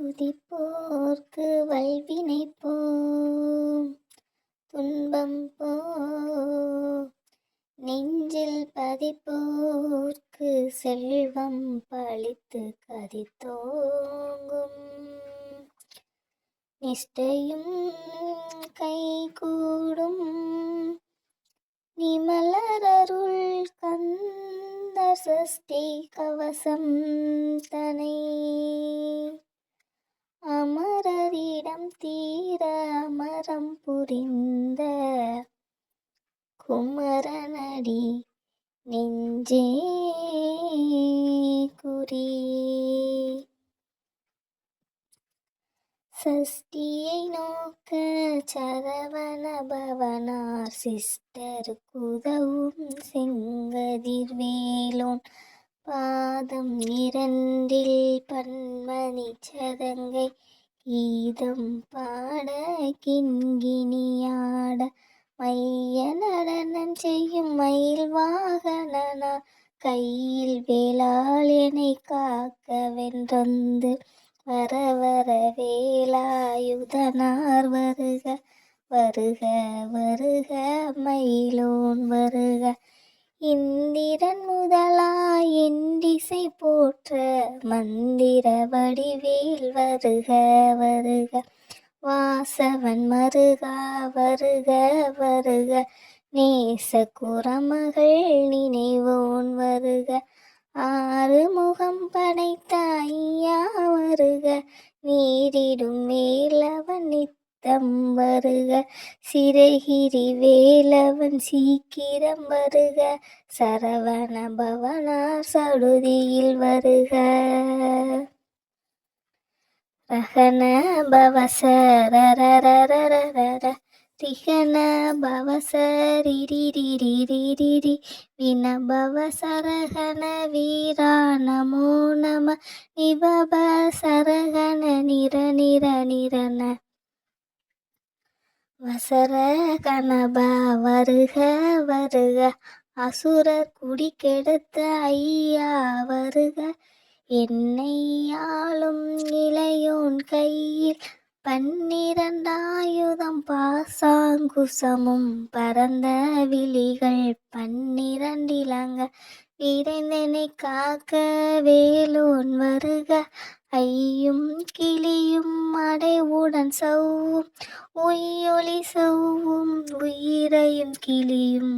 துதிப்போர்க்கு வல்வினை போம் துன்பம் போ நெஞ்சில் பதிப்போர்க்கு செல்வம் பழித்து கதித்தோங்கும் நிஷ்டையும் கைகூடும் நிமலரருள் கந்த சஷ்டி கவசம் குமரனடி நெஞ்சே குறி. சஷ்டியை நோக்க சரவண பவனார் சிஸ்டர் குதவும் செங்கதிர்வேலோன் பாதம் இரண்டில் பன்மணி சதங்கை கீதம் பாட கிண்கிணியாட மைய நடனம் செய்யும் மயில் வாகனனா? கையில் வேளாள் என்னை காக்க வென்றந்து வர வர வேலாயுதனார் வருக வருக வருக மயிலோன் வருக. இந்திரன் முதலா என் திசை போற்ற மந்திர வடிவேல் வருக வருக. வாசவன் மருகா வருக வருக. நேச குரமகள் நினைவோன் வருக. ஆறு முகம் படைத்த ஐயா வருக. நீரிடும் மேலவன் நித்தம் வருக. சிறகிரி வேலவன் சீக்கிரம் வருக. சரவண பவனார் சடுதியில் வருக. ரகன பவசரரரரரர திகன பவசரிரிரிரிரிரி. வின பவசரகன வீரா நமோ. நம நிபப சரகன நிர நிர நிரன வசர கணப வருக வருக. அசுரர் குடி கெடுத்த ஐயா வருக. என்னை ஆளும் இளையோன் கையில் பன்னிரண்டாயுதம் பாசாங்குசமும் பரந்த விழிகள் பன்னிரண்டிலங்க விரைந்தனை காக்க வேலோன் வருக. ஐயும் கிளியும் அடைவுடன் சவ்வும். உயொலி சவ்வும் உயிரையும் கிளியும்.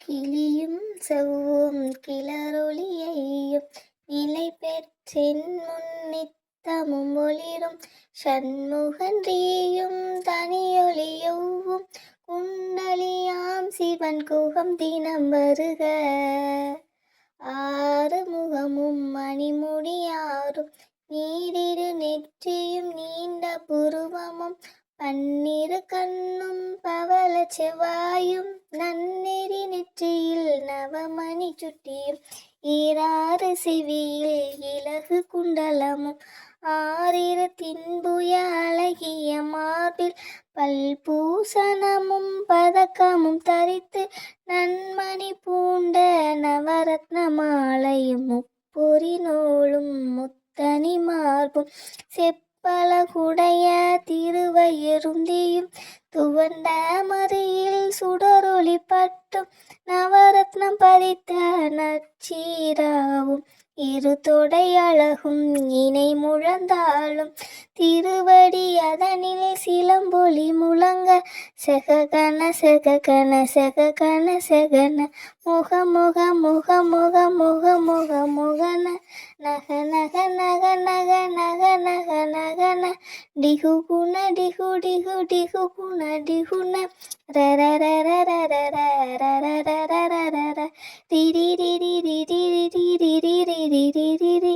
கிளியும் செவ்வும் கிளரொளியையும் நிலை பெற்றின் முன்னித்தமும் ஒளிரும். சண்முகன்றியும் தனியொளியவும். குண்டலியாம் சிவன் குகம் தினம் வருக. ஆறு முகமும் மணிமுடியாரும். நீரிரு நெற்றியும் நீண்ட புருவமும். பன்னிரு கண்ணும் பவள செவ்வாயும். நன்னெறி நெற்றியில் நவமணி சுட்டியும். ஈராறு செவியில் இலகு குண்டலமும் ஆறிரு தின்புய அழகிய மார்பில் பல்பூசணமும் பதக்கமும் தரித்து நன்மணி பூண்ட நவரத்ன மாலையும் முப்பொறி நூலும் முத்தனி மார்பும் செப்பலகுடைய திருவயிருந்தியும் துவண்ட மறியில் சுடரொளி பட்டும் நவரத்னம் பதித்த நச்சீராவும். இரு தொடை அழகும் இணை முழந்தாலும். திருவடி அதனில் சிலம்பொலி முழங்க செககன செககன செககன செகன. முக முக முக முக முக முக முகன நக நக நக நக நக நக நகன டிகு குண டிகு டிகு டிகு குண டிகுண ரர ரர ரர ரர ரர ரர ரர ரிரி ரிரி ரிரி ரிரி ரிரி ரிரி ரிரி ரி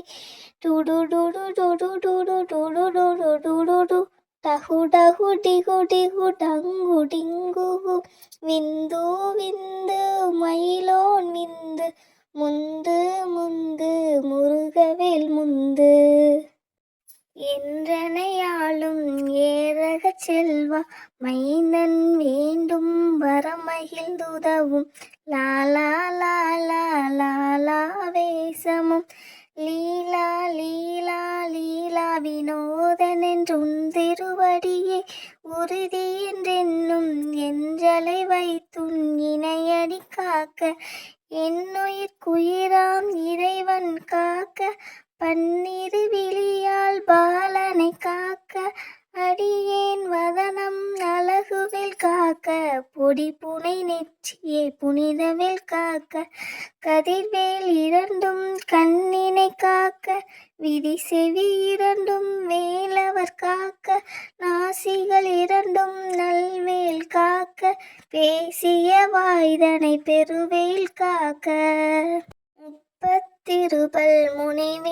டு டு டு டு டு டு டு டு டு டு டு டு டு டு டு టహు టహు టిగు టిగు టంగు టింగు విందు విందు మైలోన్ విందు முந்து முந்து முருகவேல் முந்து. என்றனையாளும் ஏரக செல்வா மைந்தன் வேண்டும் வரமகிழ்ந்துதவும். லாலா லாலா லாலா வேசமும். லீலா லீலா லீலா வினோதன் என்றும் திருவடியே. உறுதி என்றென்னும் எஞ்சலை வைத்தும் இணையடி காக்க. என்னுயிர்க்குயிராம் இறைவன் காக்க. பன்னிரு விழியால் பாலனை காக்க. அடியேன் வதனம் அழகுவில் காக்க. பொடி புனை நெற்றியை புனிதவில் காக்க. கதிர்வேல் செவி இரண்டும் வேலவர் காக்க நாசிகள் இரண்டும் நல்வேல் காக்க பேசிய வாய்தனை பெருவேல் காக்க. முப்பத்திருபல் முனைவே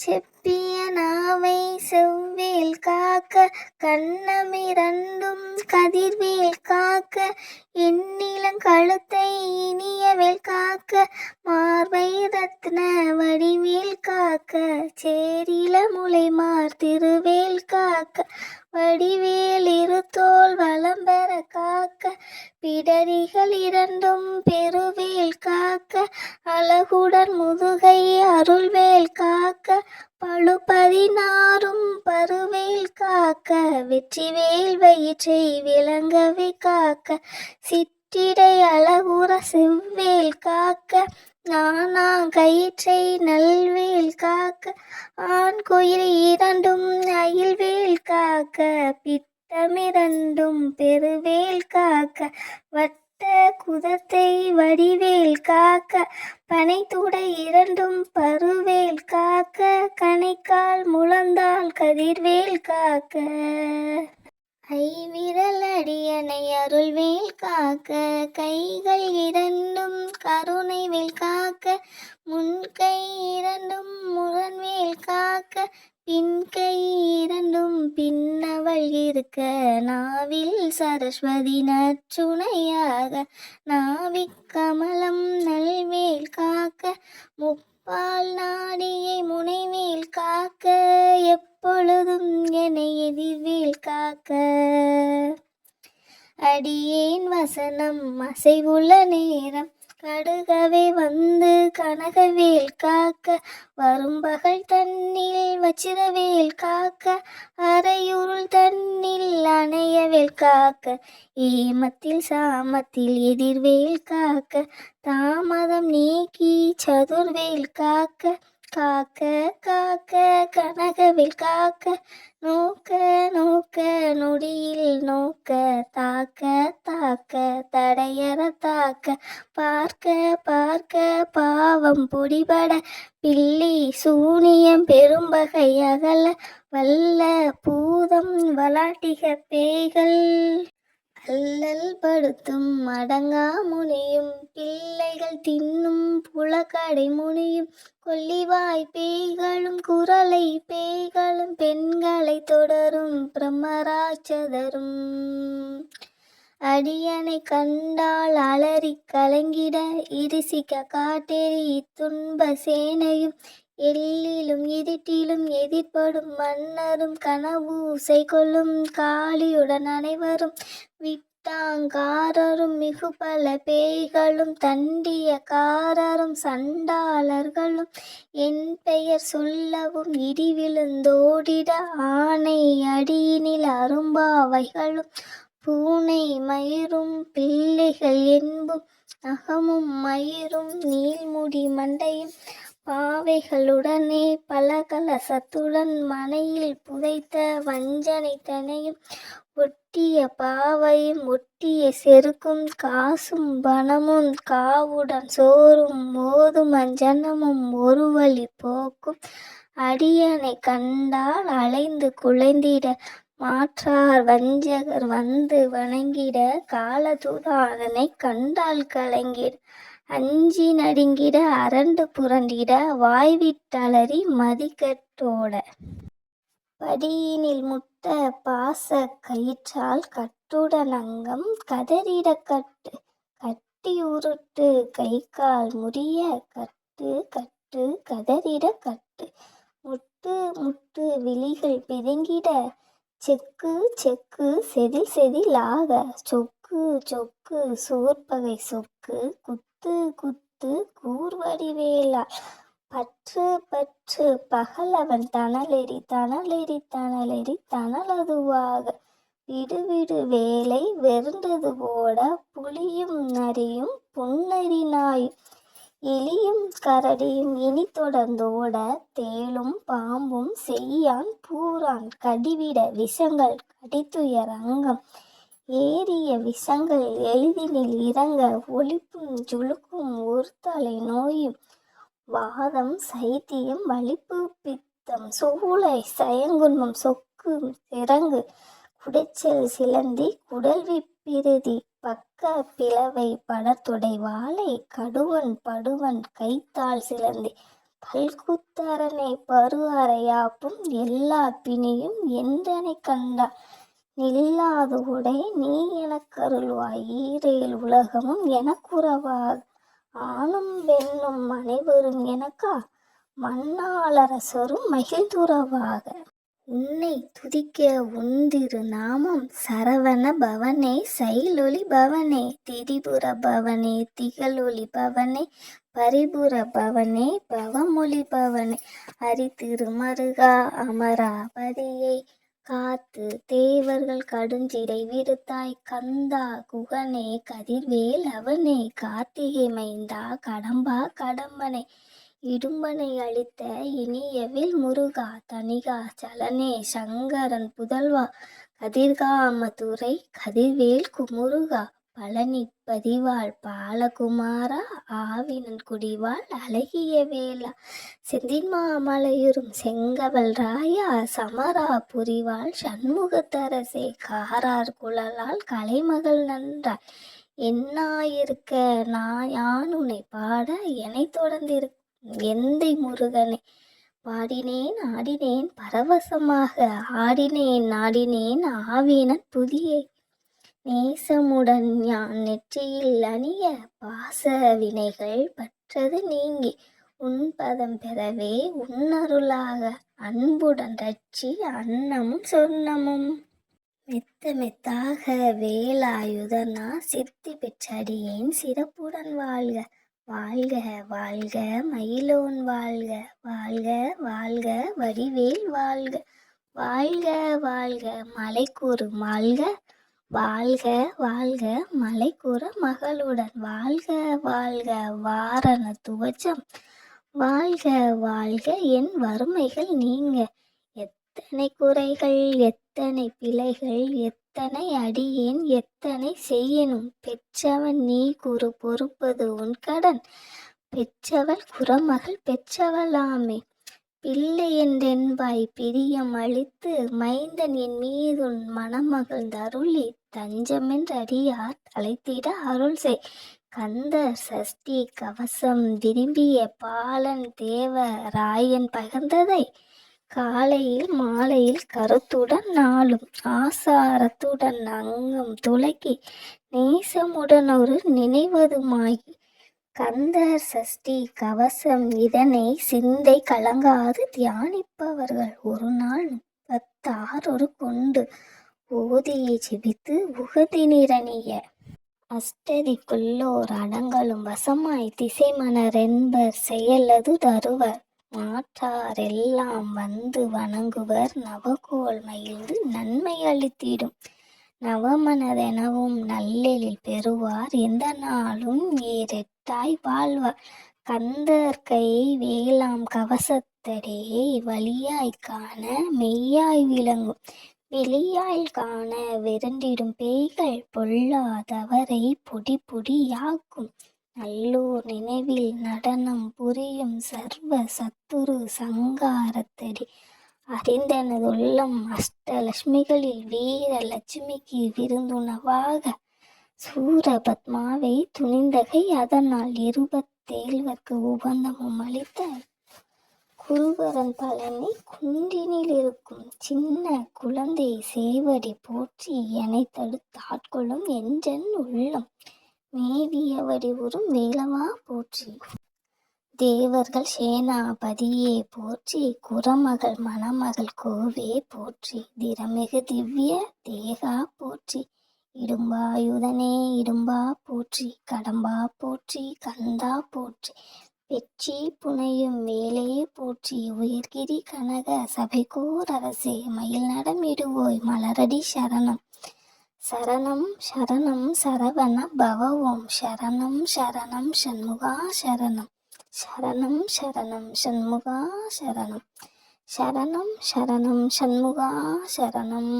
செப்பிய நாவை செவ்வேல் காக்க கண்ணமிரண்டும் கதிர்வேல் காக்க எண்ணிலங்கழுத்தை இனியவேல் காக்க மார்பை ரத்ன வடிவேல் காக்க சேரில முளைமார் திருவேல் காக்க வடிவேல் இருத்தோல் வலம் பெற காக்க பிடரிகள் இரண்டும் பெருவேல் காக்க அழகுடன் முதுகை அருள்வேல் காக்க பழு பதினாறும் பருவேல் காக்க வெற்றிவேல் வயிற்றை விளங்கவே காக்க சிற்றிடை அழகுற செவ்வேல் காக்க நானா கயிற்றை நல்வேல் காக்க ஆண் குயில் இரண்டும் அயில்வேல் காக்க பித்தமிரண்டும் பெருவேல் காக்க வட்ட குதத்தை வடிவேல் காக்க பனைத்துடை இரண்டும் பருவேல் காக்க கணைக்கால் முழந்தால் கதிர்வேல் காக்க. ஐவிரல் அடியனை அருள்வேல் காக்க கைகள் இரண்டும் கருணைவேல் காக்க முன்கை இரண்டும் முரண்வேல் காக்க பின்கை இரண்டும் பின்னவள் இருக்க நாவில் சரஸ்வதி நச்சுணையாக நாவிக் கமலம் ஆசை உள்ள நேரம் கடுகவே வந்து கனகவேல் காக்க வரும் பகல் தண்ணில் வச்சிரவேல் காக்க அரையுருள் தண்ணில் அணையவேல் காக்க ஏமத்தில் சாமத்தில் எதிர்வேல் காக்க தாமதம் நீக்கி சதுர்வேல் காக்க காக்க காக்க கனகவில் காக்க நோக்க நோக்க நொடியில் நோக்க தாக்க தாக்க தடையற தாக்க பார்க்க பார்க்க பாவம் பொடிபட பில்லி சூனியம் பெரும்பகை அகல வல்ல பூதம் வளாட்டிக பேய்கள். அல்லல் படுத்தும் மடங்கா முனியும் பிள்ளைகள் தின்னும் புலக்கடை முனியும் கொல்லிவாய் பேய்களும் குரலை பேய்களும் பெண்களை தொடரும் பிரம்மராட்சதரும். அடியனை கண்டால் அலறி கலங்கிட இருசிக்க காட்டேறி துன்ப சேனையும் எல்லிலும் எதிட்டிலும் எதிர்ப்படும் மன்னரும் கனவு உசை கொள்ளும் காளியுடன் அனைவரும் விட்டாங்காரரும் மிகுபல பேய்களும் தண்டியக்காரரும் சண்டாளர்களும் என் பெயர் சொல்லவும் இடி விழுந்தோடிட ஆனை அடியினில் அரும்பாவைகளும் பூனை மயிரும் பிள்ளைகள் என்பும் அகமும் மயிரும் நீள்முடி மண்டையும் பாவைகளுடனே பலகலசத்துடன் மனையில் புதைத்த வஞ்சனை தனையும் ஒட்டிய பாவையும் ஒட்டிய செருக்கும் காசும் பணமும் காவுடன் சோறும் மோதும் அஞ்சனமும் ஒரு வழி போக்கும் அடியனை கண்டால் அலைந்து குலைந்திட மாற்றார் வஞ்சகர் வந்து வணங்கிட காலதூதாதனை கண்டால் கலங்கிட அஞ்சி நடுங்கிட அரண்டு புரண்டிட வாய்விட்டலறி மதிக்கட்டோட படியினில் முட்ட பாச கயிற்றால் கட்டுடன் அங்கம் கதறிட கட்டு. கட்டி உருட்டு கை கால் முறிய கட்டு கட்டு கதறிட கட்டு. முட்டு முட்டு விழிகள் பிதுங்கிட செக்கு செக்கு செதில் செதிலாக சொக்கு சொக்கு சோற்பகை சொக்கு குத்து குத்து குத்து கூர்வடிவேலா. பற்று பற்று பகலவன் தணலெறி தணலெறி தணலெறி தணலதுவாக. விடு விடு வேலை வெறுண்டது போட புளியும் நரியும் புன்னரி நாயும் எலியும் கரடியும் இனி தொடர்ந்தோட தேளும் பாம்பும் செய்யான் பூரான். கடிவிட விஷங்கள் கடித்துயர் அங்கம். ஏறிய விஷங்கள் எளிதினில் இறங்க ஒளிப்பும் ஜுளுக்கும் ஒருத்தலை நோயும் வாதம் சைத்தியம் வலிப்பு பித்தம் சூளை சயங்குன்மம் சொக்கு சிறங்கு குடைச்சல் சிலந்தி குடல்வி பிரிதி பக்க பிளவை படத்துடை வாழை கடுவன் படுவன் கைத்தாள் சிலந்தி பல்குத்தரனை பருவறையாப்பும் எல்லா பிணியும் என்றனை கண்டார் நில்லாது உடை நீ எனக்கருள்வாய். ஈரேல் உலகமும் எனக்குறவாக ஆணும் பெண்ணும் அனைவரும் எனக்கா? மண்ணாளரசரும் மகிழ்ந்துறவாக. உன்னை துதிக்க உந்திரு நாமம். சரவண பவனே சைலொளி பவனே திரிபுர பவனே திகழொளி பவனே பரிபுர பவனே பவமொழி பவனே. அரிதிருமருகா அமராபதியை காத்து தேவர்கள் கடுஞ்சிறை விருத்தாய். கந்தா குகனே கதிர்வேல் அவனே கார்த்திகை மைந்தா கடம்பா கடம்பனை. இடும்பனை அளித்த இனியவில் முருகா தனிகா சலனே சங்கரன் புதல்வா கதிர்காமதுரை கதிர்வேல் குமுருகா. பழனி பதிவாள் பாலகுமாரா? ஆவினன் குடிவாள் அழகிய வேளா. செந்தின்மாமலையுறும் செங்கவல் ராயா. சமரா புரிவாள் சண்முகத்தரசே. காரார் குழலால் கலைமகள் நன்றாய். என்னாயிருக்க? நான் யான் உன்னை பாட என்னை தொடர்ந்திரு எந்தை முருகனே? பாடினேன் ஆடினேன் பரவசமாக. ஆடினேன் நாடினேன் ஆவினன் புதிய. நேசமுடன் யான் நெற்றியில் அணிய பாச வினைகள் பற்றது நீங்கி உன் பதம் பெறவே உன்னருளாக அன்புடன் ரட்சி அன்னமும் சொன்னமும் மெத்த மெத்தாக வேலாயுதனா சித்தி பெற்றடியேன் சிறப்புடன் வாழ்க வாழ்க வாழ்க மயிலோன் வாழ்க வாழ்க வாழ்க வடிவேல் வாழ்க. வாழ்க வாழ்க மலைக்கூறு வாழ்க வாழ்க வாழ்க மலைக்கூற மகளுடன். வாழ்க வாழ்க வாரண துவச்சம். வாழ்க வாழ்க என் வறுமைகள் நீங்க. எத்தனை குறைகள் எத்தனை பிழைகள் எத்தனை அடியேன் எத்தனை செய்யணும். பெற்றவன் நீ குறு பொறுப்பது உன் கடன். பெற்றவள் குறமகள் பெற்றவளாமே. பிள்ளை என்றென்பாய் பிரியம் அளித்து மைந்தன் என் மீதுன் மணமகிழ்ந்தருளி தஞ்சமென்றடியார் அழைத்திட அருள் செய் கந்தர் சஷ்டி கவசம் விரும்பிய பாலன் தேவ ராயன் பகர்ந்ததை காலையில் மாலையில் கருத்துடன் நாளும் ஆசாரத்துடன் அங்கம் துலக்கி நேசமுடன் ஒரு நினைவதுமாகி கந்தர் சஷ்டி கவசம் இதனை சிந்தை கலங்காது தியானிப்பவர்கள். ஒரு நாள் முப்பத்தாறொரு கொண்டு ஓதியை ஜெபித்து உகதினிரணிய அஷ்டதிக்குள்ளோர் அடங்கலும் வசமாய் திசைமணரென்பர் செயலது தருவர். மாற்றாரெல்லாம் வந்து வணங்குவர். நவகோல் மகிழ்ந்து நன்மை அளித்திடும். நவமனதெனவும் நல்லெழில் பெறுவார். எந்த நாளும் ஏரெட்டாய் வாழ்வார். கந்தர் கை வேளாம் கவசத்தடே வழியாய் காண மெய்யாய் விளங்கும். வெளியாய் காண விரண்டிடும் பேய்கள் பொல்லாதவரை பொடி பொடியாக்கும் நல்லோர் நினைவில் நடனம் புரியும் சர்வ சத்துரு சங்காரத்தடி அறிந்தனதுள்ளம் அஷ்டலட்சுமிகளில் வீர லட்சுமிக்கு விருந்துணவாக சூரபத்மாவை துணிந்தகை அதனால் இருபத்தேழ்வர்க்கு உபந்தமும் அளித்த குருவரன் பழனி குன்றினில் இருக்கும் சின்ன குழந்தை சேவடி போற்றி என்னை தடுத்தாட்கொள்ளும் என்றன் உள்ளம். மேவியவடி உறும் வேலவா போற்றி. தேவர்கள் சேனாபதியே போற்றி குரமகள் மணமகள் கோவே போற்றி திறமிகு திவ்ய தேகா போற்றி இடும்பாயுதனே இடும்பா போற்றி கடம்பா போற்றி கந்தா போற்றி வெற்றி புனையும் வேலையே போற்றி உயர்கிரி கனக சபைக்கோர் அரசே மயில் நடமிடுவோய் மலரடி சரணம். சரணம் சரணம் சரவண பவ ஓம் சரணம் சரணம் சண்முகா சரணம். சரணம் சரணம் சண்முகா சரணம் சரணம் சரணம் சண்முகா சரணம்